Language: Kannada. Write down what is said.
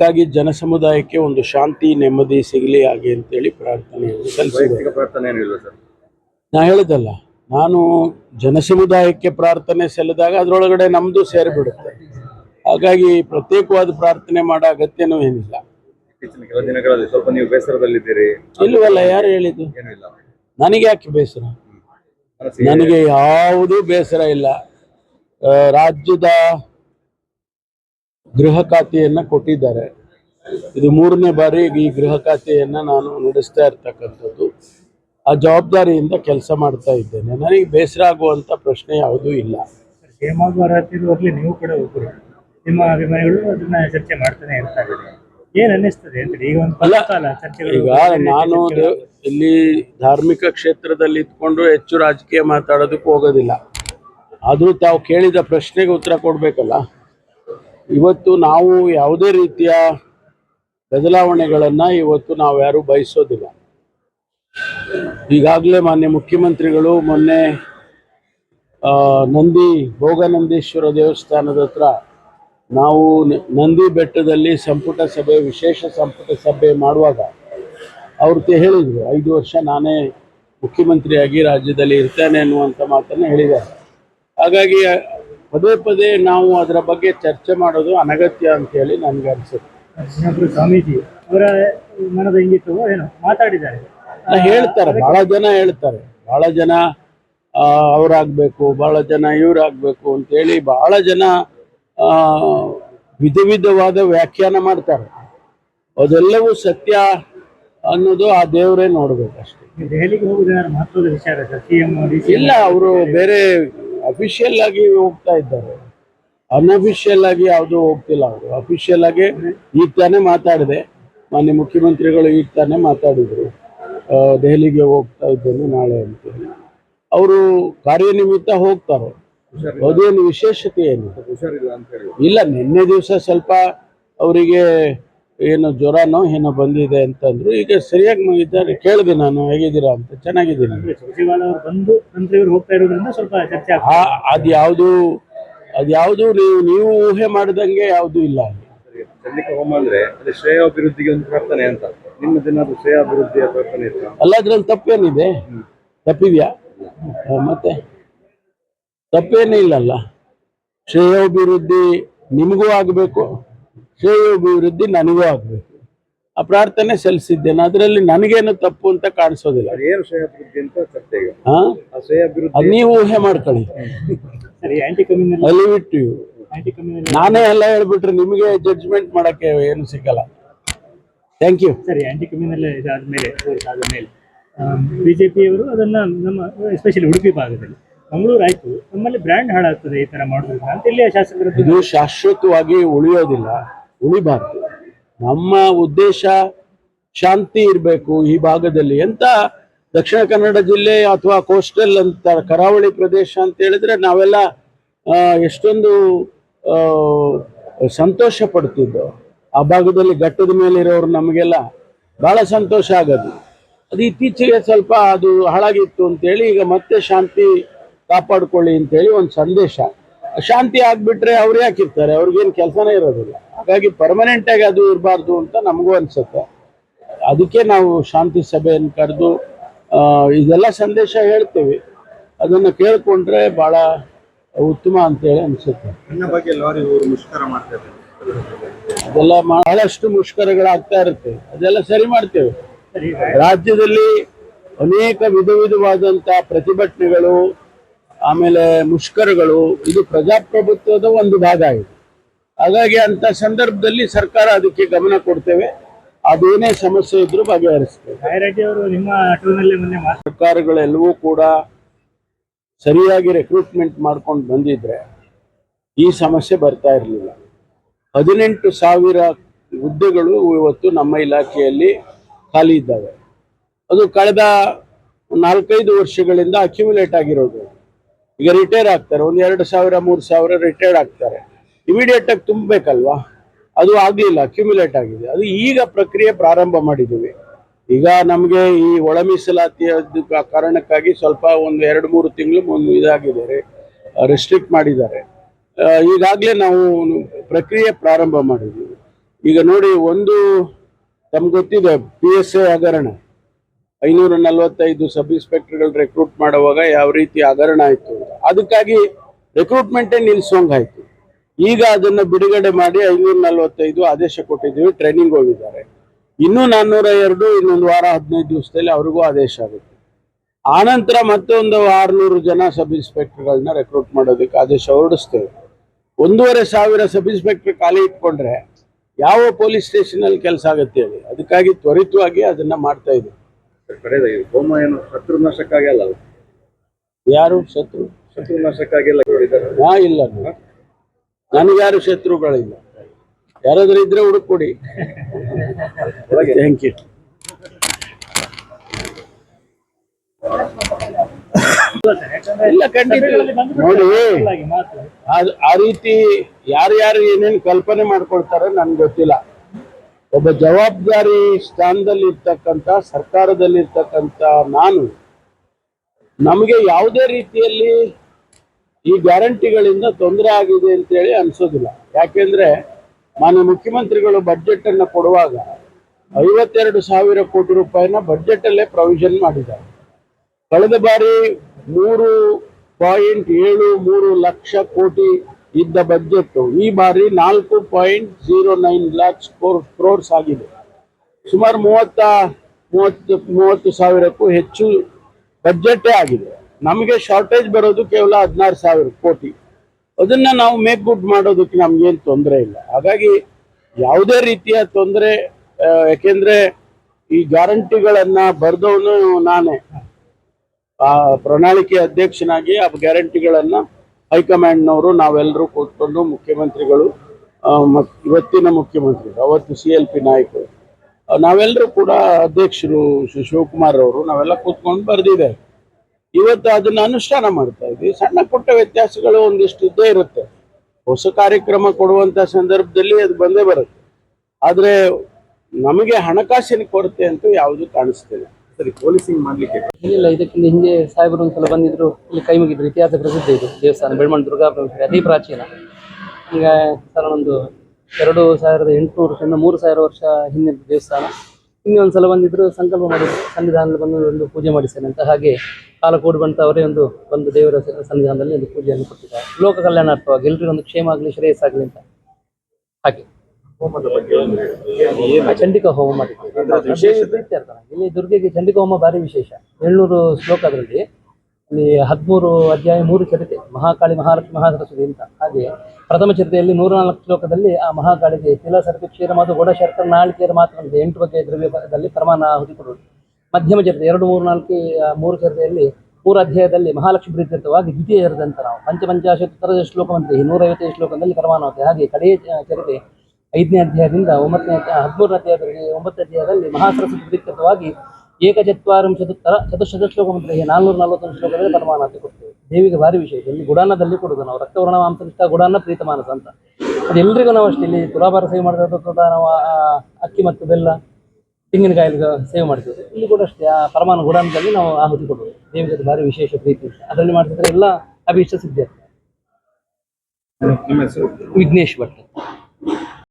ಹಾಗಾಗಿ ಜನಸಮುದಾಯಕ್ಕೆ ಒಂದು ಶಾಂತಿ ನೆಮ್ಮದಿ ಸಿಗಲಿ ಹಾಗೆ ಅಂತೇಳಿ ಸಲ್ಲಿಸಿದೆ. ಪ್ರಾರ್ಥನೆ ಸರ್? ನಾ ಹೇಳುದಲ್ಲ ನಾನು ಜನಸಮುದಾಯಕ್ಕೆ ಪ್ರಾರ್ಥನೆ ಸಲ್ಲಿದಾಗ ಅದರೊಳಗಡೆ ನಮ್ಮದು ಸೇರಿಬಿಡುತ್ತೆ. ಹಾಗಾಗಿ ಪ್ರತ್ಯೇಕವಾದ ಪ್ರಾರ್ಥನೆ ಮಾಡೋ ಅಗತ್ಯನೂ ಏನಿಲ್ಲ. ಇಲ್ಲವಲ್ಲ ಕೆಲ ದಿನಗಳಲ್ಲಿ ಸ್ವಲ್ಪ ನೀವು ಬೇಸರದಲ್ಲಿದ್ದೀರಿ. ಇಲ್ವಲ್ಲ ಯಾರು ಹೇಳಿದ್ದು? ನನಗೆ ಯಾಕೆ ಬೇಸರ? ನನಗೆ ಯಾವುದೂ ಬೇಸರ ಇಲ್ಲ. ರಾಜ್ಯದ ಗೃಹ ಖಾತೆಯನ್ನ ಕೊಟ್ಟಿದ್ದಾರೆ. ಇದು ಮೂರನೇ ಬಾರಿ ಈ ಗೃಹ ಖಾತೆಯನ್ನ ನಾನು ನಡೆಸ್ತಾ ಇರ್ತಕ್ಕಂಥದ್ದು. ಆ ಜವಾಬ್ದಾರಿಯಿಂದ ಕೆಲಸ ಮಾಡ್ತಾ ಇದ್ದೇನೆ. ನನಗೆ ಬೇಸರ ಆಗುವಂತ ಪ್ರಶ್ನೆ ಯಾವುದೂ ಇಲ್ಲ. ಕ್ಷೇಮಾಗುವ ನೀವು ಕೂಡ ಒಬ್ಬರು ನಿಮ್ಮ ಅಭಿಮಾನಿಗಳು ಅದನ್ನ ಚರ್ಚೆ ಮಾಡ್ತಾನೆ ಇರ್ತಾರೆ ಏನ್ ಅನ್ನಿಸ್ತದೆ ಅಂತ ಈಗ ಒಂದು ಅಲ್ಲ, ಕಾಲ ಚರ್ಚೆಗಳು ಈಗ ನಾನು ಇಲ್ಲಿ ಧಾರ್ಮಿಕ ಕ್ಷೇತ್ರದಲ್ಲಿ ಇದ್ಕೊಂಡು ಹೆಚ್ಚು ರಾಜಕೀಯ ಮಾತಾಡೋದಕ್ಕೆ ಹೋಗೋದಿಲ್ಲ. ಆದರೂ ತಾವು ಕೇಳಿದ ಪ್ರಶ್ನೆಗೆ ಉತ್ತರ ಕೊಡಬೇಕಲ್ಲ? ಇವತ್ತು ನಾವು ಯಾವುದೇ ರೀತಿಯ ಬದಲಾವಣೆಗಳನ್ನು ಇವತ್ತು ನಾವು ಯಾರು ಬಯಸೋದಿಲ್ಲ. ಈಗಾಗಲೇ ಮಾನ್ಯ ಮುಖ್ಯಮಂತ್ರಿಗಳು ಮೊನ್ನೆ ನಂದಿ, ಭೋಗನಂದೀಶ್ವರ ದೇವಸ್ಥಾನದ ಹತ್ರ ನಾವು ನಂದಿ ಬೆಟ್ಟದಲ್ಲಿ ಸಂಪುಟ ಸಭೆ, ವಿಶೇಷ ಸಂಪುಟ ಸಭೆ ಮಾಡುವಾಗ ಅವ್ರು ಹೇಳಿದ್ರು, ಐದು ವರ್ಷ ನಾನೇ ಮುಖ್ಯಮಂತ್ರಿಯಾಗಿ ರಾಜ್ಯದಲ್ಲಿ ಇರ್ತೇನೆ ಅನ್ನುವಂಥ ಮಾತನ್ನು ಹೇಳಿದ್ದಾರೆ. ಹಾಗಾಗಿ ಪದೇ ಪದೇ ನಾವು ಅದರ ಬಗ್ಗೆ ಚರ್ಚೆ ಮಾಡೋದು ಅನಗತ್ಯ ಅಂತ ಹೇಳಿ ನನಗೆ ಅನಿಸುತ್ತೆ. ಸ್ವಾಮೀಜಿ ಅವರ ಮನದ ಇಂಗಿತ್ತು ಏನು ಮಾತಾಡಿದ್ದಾರೆ. ಹೇಳ್ತಾರೆ ಬಹಳ ಜನ ಹೇಳ್ತಾರೆ ಬಹಳ ಜನ ಅವರಾಗ್ಬೇಕು ಬಹಳ ಜನ ಇವ್ರಾಗ್ಬೇಕು ಅಂತೇಳಿ ಬಹಳ ಜನ ವಿಧ ವಿಧವಾದ ವ್ಯಾಖ್ಯಾನ ಮಾಡ್ತಾರೆ. ಅದೆಲ್ಲವೂ ಸತ್ಯ ಅನ್ನೋದು ಆ ದೇವರೇ ನೋಡ್ಬೇಕು ಅಷ್ಟೇ. ದೆಹಲಿಗೆ ಹೋಗುದು ಏನಾದ್ರು ಮಹತ್ವದ ವಿಚಾರ ಇಲ್ಲ ಅವರು ಬೇರೆ ಅಫಿಷಿಯಲ್ ಆಗಿ ಹೋಗ್ತಾ ಇದ್ದಾರೆ. ಅನ್ಅಫಿಷಿಯಲ್ ಆಗಿ ಯಾವುದು ಹೋಗ್ತಿಲ್ಲ ಅವರು. ಅಫಿಷಿಯಲ್ ಆಗಿ ಈಗ ತಾನೇ ಮಾತಾಡಿದೆ. ಮಾನ್ಯ ಮುಖ್ಯಮಂತ್ರಿಗಳು ಈಗ ತಾನೇ ಮಾತಾಡಿದ್ರು. ದೆಹಲಿಗೆ ಹೋಗ್ತಾ ಇದ್ದೇನೆ ನಾಳೆ ಅಂತ ಅವರು ಕಾರ್ಯನಿಮಿತ್ತ ಹೋಗ್ತಾರೆ. ಅದೇನು ವಿಶೇಷತೆ ಏನು? ಇಲ್ಲ ನಿನ್ನೆ ದಿವಸ ಸ್ವಲ್ಪ ಅವರಿಗೆ ಏನು ಜ್ವರನೋ ಏನೋ ಬಂದಿದೆ ಅಂತಂದ್ರು ಈಗ ಸರಿಯಾಗಿ ಮುಗಿದ್ದಾರೆ ಕೇಳಿದೆ ನಾನು ಹೇಗಿದ್ದೀರಾ ಅಂತ. ಚೆನ್ನಾಗಿದ್ದೀನಿ. ಬಂದು ಮಂತ್ರಿಯವರು ಹೋಗ್ತಾ ಇರೋದ್ರಿಂದ ಸ್ವಲ್ಪ ಚರ್ಚೆ ಅದು ಯಾವುದು ಅದ್ಯಾವುದು ಅದ್ಯಾವುದು ನೀವು ನೀವು ಊಹೆ ಮಾಡಿದಂಗೆ ಯಾವುದು ಇಲ್ಲ. ಚಂಡಿಕ ಹೋಮ ಅಂದ್ರೆ ಅದೇ ಶ್ರೇಯಾಭಿವೃದ್ಧಿಗೆ ಒಂದು ಪ್ರಾರ್ಥನೆ ಅಂತ. ನಿಮ್ಮದೇನಾದ್ರು ಶ್ರೇಯಾಭಿವೃದ್ಧಿಯ ಪ್ರಾರ್ಥನೆ ಇತ್ತ? ಅಲ್ಲ ಅದ್ರಲ್ಲಿ ತಪ್ಪೇನಿದೆ. ತಪ್ಪಿದ್ಯಾ? ಆ, ಮತ್ತೆ? ತಪ್ಪೇನೇ ಇಲ್ಲಲ್ಲ. ಶ್ರೇಯೋಭಿವೃದ್ಧಿ ನಿಮಗೂ ಆಗಬೇಕು. ಶ್ರೇಯೋಭಿವೃದ್ಧಿ ನನಗೂ ಆಗಬೇಕು. ಆ ಪ್ರಾರ್ಥನೆ ಸಲ್ಲಿಸಿದ್ದೇನೆ. ಅದರಲ್ಲಿ ನನಗೇನು ತಪ್ಪು ಅಂತ ಕಾಣಿಸೋದಿಲ್ಲ. ಅದು ಏನು ಶ್ರೇಯಾಭಿವೃದ್ಧಿ ಅಂತ ಚರ್ಚೆ ಈಗ ಹಾ? ಆ ಶ್ರೇಯಾಭಿವೃದ್ಧಿ ಅದು ನೀವು ಊಹೆ ಮಾಡ್ಕೊಳ್ಳಿ. ಸರಿ ಆಂಟಿ ಅಲ್ಲಿ ಬಿಟ್ಟು ನಾನೇ ಎಲ್ಲ ಹೇಳ್ಬಿಟ್ರೆ ನಿಮಗೆ ಜಡ್ಜ್ಮೆಂಟ್ ಮಾಡಕ್ಕೆ ಏನು ಸಿಗಲ್ಲ. ಥ್ಯಾಂಕ್ ಯು ಸರಿ ಆಂಟಿ ಕಮ್ಯುನಲ್ ಇದಾದ್ಮೇಲೆ ಆದ ಮೇಲೆ ಬಿಜೆಪಿಯವರು ಅದನ್ನ ನಮ್ಮ ಎಸ್ಪೆಷಲಿ ಉಡುಪಿ ಭಾಗದಲ್ಲಿ ಮಂಗಳೂರು ಆಯ್ತು ನಮ್ಮಲ್ಲಿ ಬ್ರ್ಯಾಂಡ್ ಹಾಳಾಗ್ತದೆ ಈ ತರ ಮಾಡೋದ್ರಿಂದ ಅಂತ ಇಲ್ಲಿ ಶಾಸಕರು ಇದು ಶಾಶ್ವತವಾಗಿ ಉಳಿಯೋದಿಲ್ಲ. ಉಳಿಬಾರ್ದು. ನಮ್ಮ ಉದ್ದೇಶ ಶಾಂತಿ ಇರಬೇಕು ಈ ಭಾಗದಲ್ಲಿ ಅಂತ ದಕ್ಷಿಣ ಕನ್ನಡ ಜಿಲ್ಲೆ ಅಥವಾ ಕೋಸ್ಟಲ್ ಅಂತ ಕರಾವಳಿ ಪ್ರದೇಶ ಅಂತ ಹೇಳಿದ್ರೆ ನಾವೆಲ್ಲ ಎಷ್ಟೊಂದು ಸಂತೋಷ ಪಡ್ತಿದ್ದೋ, ಆ ಭಾಗದಲ್ಲಿ ಘಟ್ಟದ ಮೇಲೆ ಇರೋರು ನಮಗೆಲ್ಲ ಬಹಳ ಸಂತೋಷ ಆಗೋದು. ಅದು ಇತ್ತೀಚೆಗೆ ಸ್ವಲ್ಪ ಅದು ಹಾಳಾಗಿತ್ತು ಅಂತೇಳಿ ಈಗ ಮತ್ತೆ ಶಾಂತಿ ಕಾಪಾಡ್ಕೊಳ್ಳಿ ಅಂತೇಳಿ ಒಂದು ಸಂದೇಶ. ಶಾಂತಿ ಆಗ್ಬಿಟ್ರೆ ಅವ್ರು ಯಾಕೆ ಇರ್ತಾರೆ ಅವ್ರಿಗೇನು ಕೆಲಸನೇ ಇರೋದಿಲ್ಲ. ಹಾಗಾಗಿ ಪರ್ಮನೆಂಟ್ ಆಗಿ ಅದು ಇರಬಾರ್ದು ಅಂತ ನಮಗೂ ಅನ್ಸುತ್ತೆ. ಅದಕ್ಕೆ ನಾವು ಶಾಂತಿ ಸಭೆಯನ್ನು ಕರೆದು ಇದೆಲ್ಲ ಸಂದೇಶ ಹೇಳ್ತೇವೆ. ಅದನ್ನು ಕೇಳಿಕೊಂಡ್ರೆ ಬಹಳ ಉತ್ತಮ ಅಂತೇಳಿ ಅನ್ಸುತ್ತೆ. ಅದೆಲ್ಲ ಬಹಳಷ್ಟು ಮುಷ್ಕರಗಳಾಗ್ತಾ ಇರುತ್ತೆ. ಅದೆಲ್ಲ ಸರಿ ಮಾಡ್ತೇವೆ. ರಾಜ್ಯದಲ್ಲಿ ಅನೇಕ ವಿಧ ವಿಧವಾದಂತ ಪ್ರತಿಭಟನೆಗಳು ಆಮೇಲೆ ಮುಷ್ಕರಗಳು ಇದು ಪ್ರಜಾಪ್ರಭುತ್ವದ ಒಂದು ಭಾಗ ಆಗಿದೆ. ಹಾಗಾಗಿ ಅಂತ ಸಂದರ್ಭದಲ್ಲಿ ಸರ್ಕಾರ ಅದಕ್ಕೆ ಗಮನ ಕೊಡ್ತೇವೆ. ಅದೇನೇ ಸಮಸ್ಯೆ ಇದ್ರೂ ಬಗೆಹರಿಸ್ತೇವೆ. ಅವರು ನಿಮ್ಮ ಸರ್ಕಾರಗಳೆಲ್ಲವೂ ಕೂಡ ಸರಿಯಾಗಿ ರೆಕ್ರೂಟ್ಮೆಂಟ್ ಮಾಡ್ಕೊಂಡು ಬಂದಿದ್ರೆ ಈ ಸಮಸ್ಯೆ ಬರ್ತಾ ಇರಲಿಲ್ಲ. ಹದಿನೆಂಟು ಸಾವಿರ ಹುದ್ದೆಗಳು ಇವತ್ತು ನಮ್ಮ ಇಲಾಖೆಯಲ್ಲಿ ಖಾಲಿ ಇದ್ದಾವೆ. ಅದು ಕಳೆದ ನಾಲ್ಕೈದು ವರ್ಷಗಳಿಂದ ಅಕ್ಯುಮುಲೇಟ್ ಆಗಿರೋದು. ಈಗ ರಿಟೈರ್ ಆಗ್ತಾರೆ. ಒಂದು ಎರಡು ಸಾವಿರ ಮೂರು ಸಾವಿರ ರಿಟೈರ್ಡ್ ಆಗ್ತಾರೆ. ಇಮಿಡಿಯೇಟ್ ಆಗಿ ತುಂಬಬೇಕಲ್ವಾ? ಅದು ಆಗಲಿಲ್ಲ ಅಕ್ಯುಮುಲೇಟ್ ಆಗಿದೆ. ಅದು ಈಗ ಪ್ರಕ್ರಿಯೆ ಪ್ರಾರಂಭ ಮಾಡಿದ್ದೀವಿ. ಈಗ ನಮಗೆ ಈ ಒಳ ಮೀಸಲಾತಿಯ ಕಾರಣಕ್ಕಾಗಿ ಸ್ವಲ್ಪ ಒಂದು ಎರಡು ಮೂರು ತಿಂಗಳು ಒಂದು ಇದಾಗಿದ್ದಾರೆ. ರೆಸ್ಟ್ರಿಕ್ಟ್ ಮಾಡಿದ್ದಾರೆ. ಈಗಾಗಲೇ ನಾವು ಪ್ರಕ್ರಿಯೆ ಪ್ರಾರಂಭ ಮಾಡಿದ್ದೀವಿ. ಈಗ ನೋಡಿ, ಒಂದು ತಮ್ಗೆ ಗೊತ್ತಿದೆ ಪಿ ಎಸ್ ಎ ಹಗರಣ. ಐನೂರ ನಲವತ್ತೈದು ಸಬ್ ಇನ್ಸ್ಪೆಕ್ಟರ್ಗಳು ರೆಕ್ರೂಟ್ ಮಾಡುವಾಗ ಯಾವ ರೀತಿ ಹಗರಣ ಆಯ್ತು ಅದಕ್ಕಾಗಿ ರೆಕ್ರೂಟ್ಮೆಂಟೇ ನಿಲ್ಸೋಂಗಾಯ್ತು. ಈಗ ಅದನ್ನ ಬಿಡುಗಡೆ ಮಾಡಿ ಐನೂರ ನಲವತ್ತೈದು ಆದೇಶ ಕೊಟ್ಟಿದ್ದೀವಿ ಟ್ರೈನಿಂಗ್ ಹೋಗಿದ್ದಾರೆ. ಇನ್ನೂ ನಾನ್ನೂರ ಎರಡು ಇನ್ನೊಂದು ವಾರ ಹದಿನೈದು ದಿವಸದಲ್ಲಿ ಅವ್ರಿಗೂ ಆದೇಶ ಆಗುತ್ತೆ. ಆನಂತರ ಮತ್ತೊಂದು ಆರ್ನೂರು ಜನ ಸಬ್ ಇನ್ಸ್ಪೆಕ್ಟರ್ಗಳನ್ನ ರೆಕ್ರೂಟ್ ಮಾಡೋದಕ್ಕೆ ಆದೇಶ ಹೊರಡಿಸ್ತೇವೆ. ಒಂದೂವರೆ ಸಾವಿರ ಸಬ್ ಇನ್ಸ್ಪೆಕ್ಟರ್ ಖಾಲಿ ಇಟ್ಕೊಂಡ್ರೆ ಯಾವ ಪೊಲೀಸ್ ಸ್ಟೇಷನ್ ಅಲ್ಲಿ ಕೆಲಸ ಆಗುತ್ತೆ ಹೇಳಿ. ಅದಕ್ಕಾಗಿ ತ್ವರಿತವಾಗಿ ಅದನ್ನ ಮಾಡ್ತಾ ಇದ್ದೀವಿ. ಕರೆದ ಈ ಹೋಮ ಏನು ಶತ್ರುನಾಶಕ್ಕಾಗಿ ಅಲ್ಲ ಯಾರು? ಶತ್ರು? ಶತ್ರುನಾಶಕ್ಕಾಗಿ ಎಲ್ಲ ಇದ್ದಾರೆ. ಹಾ ಇಲ್ಲ. ನನಗ್ಯಾರು ಶತ್ರುಗಳಿಲ್ಲ. ಯಾರಾದ್ರೂ ಇದ್ರೆ ಹುಡುಕೊಡಿ ಥ್ಯಾಂಕ್ ಯು ಇಲ್ಲ ಖಂಡಿತ. ನೋಡಿ ಆ- ರೀತಿ ಯಾರ್ಯಾರು ಏನೇನು ಕಲ್ಪನೆ ಮಾಡ್ಕೊಳ್ತಾರೆ ನನ್ಗೆ ಗೊತ್ತಿಲ್ಲ. ಒಬ್ಬ ಜವಾಬ್ದಾರಿ ಸ್ಥಾನದಲ್ಲಿ ಇರ್ತಕ್ಕಂತ ಸರ್ಕಾರದಲ್ಲಿ ಇರ್ತಕ್ಕಂಥ ನಾನು ನಮಗೆ ಯಾವುದೇ ರೀತಿಯಲ್ಲಿ ಈ ಗ್ಯಾರಂಟಿಗಳಿಂದ ತೊಂದರೆ ಆಗಿದೆ ಅಂತೇಳಿ ಅನ್ಸೋದಿಲ್ಲ. ಯಾಕೆಂದ್ರೆ ಮಾನ್ಯ ಮುಖ್ಯಮಂತ್ರಿಗಳು ಬಜೆಟ್ ಅನ್ನು ಕೊಡುವಾಗ ಐವತ್ತೆರಡು ಸಾವಿರ ಕೋಟಿ ರೂಪಾಯಿನ ಬಜೆಟ್ ಅಲ್ಲೇ ಪ್ರೊವಿಷನ್ ಮಾಡಿದ್ದಾರೆ. ಕಳೆದ ಬಾರಿ ಮೂರು ಪಾಯಿಂಟ್ ಏಳು ಮೂರು ಲಕ್ಷ ಕೋಟಿ ಇದ್ದ ಬಜೆಟ್ ಈ ಬಾರಿ ನಾಲ್ಕು point zero nine lakhs crores ಆಗಿದೆ. ಸುಮಾರು ಮೂವತ್ತ ಮೂವತ್ತು ಮೂವತ್ತು ಸಾವಿರಕ್ಕೂ ಹೆಚ್ಚು ಬಜೆಟೇ ಆಗಿದೆ. ನಮಗೆ ಶಾರ್ಟೇಜ್ ಬರೋದು ಕೇವಲ ಹದಿನಾರು ಸಾವಿರ ಕೋಟಿ. ಅದನ್ನ ನಾವು ಮೇಕ್ ಗುಡ್ ಮಾಡೋದಕ್ಕೆ ನಮ್ಗೇನು ತೊಂದರೆ ಇಲ್ಲ. ಹಾಗಾಗಿ ಯಾವುದೇ ರೀತಿಯ ತೊಂದರೆ ಯಾಕೆಂದ್ರೆ ಈ ಗ್ಯಾರಂಟಿಗಳನ್ನ ಬರೆದವನು ನಾನೇ. ಆ, ಪ್ರಣಾಳಿಕೆ ಅಧ್ಯಕ್ಷನಾಗಿ ಆ ಗ್ಯಾರಂಟಿಗಳನ್ನ ಹೈಕಮಾಂಡ್ನವರು ನಾವೆಲ್ಲರೂ ಕೂತ್ಕೊಂಡು ಮುಖ್ಯಮಂತ್ರಿಗಳು ಇವತ್ತಿನ ಮುಖ್ಯಮಂತ್ರಿಗಳು, ಅವತ್ತು ಸಿ ಎಲ್ ಪಿ ನಾಯಕರು, ನಾವೆಲ್ಲರೂ ಕೂಡ ಅಧ್ಯಕ್ಷರು ಶಿವಕುಮಾರ್ ಅವರು, ನಾವೆಲ್ಲ ಕೂತ್ಕೊಂಡು ಬರೆದಿದ್ದೇವೆ ಇವತ್ತು ಅದನ್ನ ಅನುಷ್ಠಾನ ಮಾಡ್ತಾ ಇದ್ವಿ. ಸಣ್ಣ ಪುಟ್ಟ ವ್ಯತ್ಯಾಸಗಳು ಒಂದಿಷ್ಟು ಇದ್ದೇ ಇರುತ್ತೆ. ಹೊಸ ಕಾರ್ಯಕ್ರಮ ಕೊಡುವಂತ ಸಂದರ್ಭದಲ್ಲಿ ಅದು ಬಂದೇ ಬರುತ್ತೆ. ಆದ್ರೆ ನಮಗೆ ಹಣಕಾಸಿನ ಕೊರತೆ ಅಂತೂ ಯಾವುದು ಕಾಣಿಸ್ತಿಲ್ಲ ಸರಿ ಪೊಲೀಸಿಂಗ್ ಮಾಡ್ಲಿಕ್ಕೆ ಇಲ್ಲ ಇದಕ್ಕಿಂತ ಹಿಂದೆ ಸಾಹೇಬರು ಒಂದ್ಸಲ ಬಂದಿದ್ರು. ಇಲ್ಲಿ ಕೈ ಮುಗಿದ್ರು. ಇತಿಹಾಸ ಪ್ರಸಿದ್ಧ ಇದು. ದೇವಸ್ಥಾನ ಬೆಳ್ಮಣ್ ದುರ್ಗಾ ಪ್ರವೇಶ ಅತಿ ಪ್ರಾಚೀನ. ಈಗ ಸರ್ ಒಂದು ಎರಡು ಸಾವಿರದ ಎಂಟುನೂರು ವರ್ಷದಿಂದ ಮೂರು ಸಾವಿರ ವರ್ಷ ಹಿಂದಿನ ದೇವಸ್ಥಾನ. ಹಿಂದೆ ಸಲ ಬಂದಿದ್ರು ಸಂಕಲ್ಪ ಮಾಡಿದ್ರು ಸನ್ನಿಧಾನದಲ್ಲಿ ಬಂದು ಒಂದು ಪೂಜೆ ಮಾಡಿಸ್ತೇನೆ ಅಂತ ಹಾಗೆ ಕಾಲ ಕೂಡಿ ಬಂತ ಅವರೇ ಒಂದು ಒಂದು ದೇವರ ಸನ್ನಿಧಾನದಲ್ಲಿ ಒಂದು ಪೂಜೆಯನ್ನು ಕೊಟ್ಟಿದ್ದಾರೆ. ಲೋಕ ಕಲ್ಯಾಣಾರ್ಥವಾಗಿ ಎಲ್ರಿಗೂ ಒಂದು ಕ್ಷೇಮ ಆಗಲಿ ಶ್ರೇಯಸ್ಸಾಗಲಿ ಅಂತ. ಹಾಗೆ. ಚಂಡಿಕಾ ಹೋಮ ಮಾಡಿದ್ದೀವಿ ದೇವಿ ಇಲ್ಲಿ ದುರ್ಗೆಗೆ ಚಂಡಿಕಾ ಹೋಮ ಭಾರಿ ವಿಶೇಷ. ಏಳ್ನೂರು ಶ್ಲೋಕ ಅದರಲ್ಲಿ ಇಲ್ಲಿ ಹದಿಮೂರು ಅಧ್ಯಾಯ ಮೂರು ಚರಿತೆ, ಮಹಾಕಾಳಿ ಮಹಾಲಕ್ಷ್ಮಿ ಮಹಾಸರಸ್ವತಿ ಅಂತ. ಹಾಗೆ ಪ್ರಥಮ ಚರಿತೆಯಲ್ಲಿ ನೂರ ನಾಲ್ಕು ಶ್ಲೋಕದಲ್ಲಿ ಆ ಮಹಾಕಾಳಿಗೆ ತಿಲ ಸರತಿ ಕ್ಷೀರ ಮತ್ತು ಗೋಡ ಶರ್ಕರ ನಾಳಿಕೆಯರ ಮಾತ್ರ ಎಂಟು ಬಗೆಯ ದ್ರವ್ಯದಲ್ಲಿ ಪ್ರಮಾಣ ಆಹುತಿ ಮಧ್ಯಮ ಚರಿತೆ, ಎರಡು, ಮೂರು, ನಾಲ್ಕು ಮೂರು ಚರಿತೆಯಲ್ಲಿ ಮೂರು ಅಧ್ಯಾಯದಲ್ಲಿ ಮಹಾಲಕ್ಷ್ಮಿ ಪ್ರೀತ್ಯರ್ಥವಾಗಿ ದ್ವಿತೀಯ ಅಂತ ನಾವು. ಪಂಚಪಂಚಾಶತ್ತರ ಶ್ಲೋಕವಂತೆ ನೂರೈವತ್ತೈದು ಶ್ಲೋಕದಲ್ಲಿ ಪರಮಾನಾಹುತಿ ಹಾಗೆ ಕಡೆಯ ಚರಿತೆ ಐದನೇ ಅಧ್ಯಾಯದಿಂದ ಒಂಬತ್ತನೇ ಹದಿಮೂರನೇ ಅಧ್ಯಾಯದಲ್ಲಿ ಒಂಬತ್ತನೇ ಅಧ್ಯಾಯದಲ್ಲಿ ಮಹಾಸರಸ್ವತಿ ಏಕಚತ್ವಾರಿಂಶದುತ್ತರ ಚತುಶತ ಶ್ಲೋಕ ಮಂತ್ರಿಗೆ ನಾಲ್ನೂರ ನಲವತ್ತೊಂದು ಶ್ಲೋಕದಲ್ಲಿ ಪರಮಾನಾಹುತಿ ಕೊಡ್ತೇವೆ. ದೇವಿಗೆ ಭಾರಿ ವಿಶೇಷ. ಇಲ್ಲಿ ಗುಡಾನದಲ್ಲಿ ಕೊಡುದು ನಾವು. ರಕ್ತವರ್ಣ ಮಾಂಸನಿಷ್ಠ ಗುಡಾನ ಪ್ರೀತ ಮಾನಸ ಅಂತ. ಅದು ಎಲ್ರಿಗೂ ನಾವು ಅಷ್ಟೇ. ಇಲ್ಲಿ ತುಲಾಭಾರ ಸೇವೆ ಮಾಡಿದ ಕೂಡ ನಾವು ಆ ಅಕ್ಕಿ ಮತ್ತು ಬೆಲ್ಲ ತೆಂಗಿನಕಾಯಿ ಸೇವೆ ಮಾಡ್ತೀವಿ. ಇಲ್ಲಿ ಕೂಡ ಅಷ್ಟೇ. ಆ ಪರಮಾನ ಗುಡಾನದಲ್ಲಿ ನಾವು ಆಹುತಿ ಕೊಡುವುದು ದೇವಿಗೆ ಅದು ಭಾರಿ ವಿಶೇಷ ಪ್ರೀತಿ ಅದರಲ್ಲಿ ಮಾಡಿಸಿದ್ರೆ ಎಲ್ಲ ಅಭಿಷ್ಟ ಸಿದ್ಧ ವಿಘ್ನೇಶ್ ಭಟ್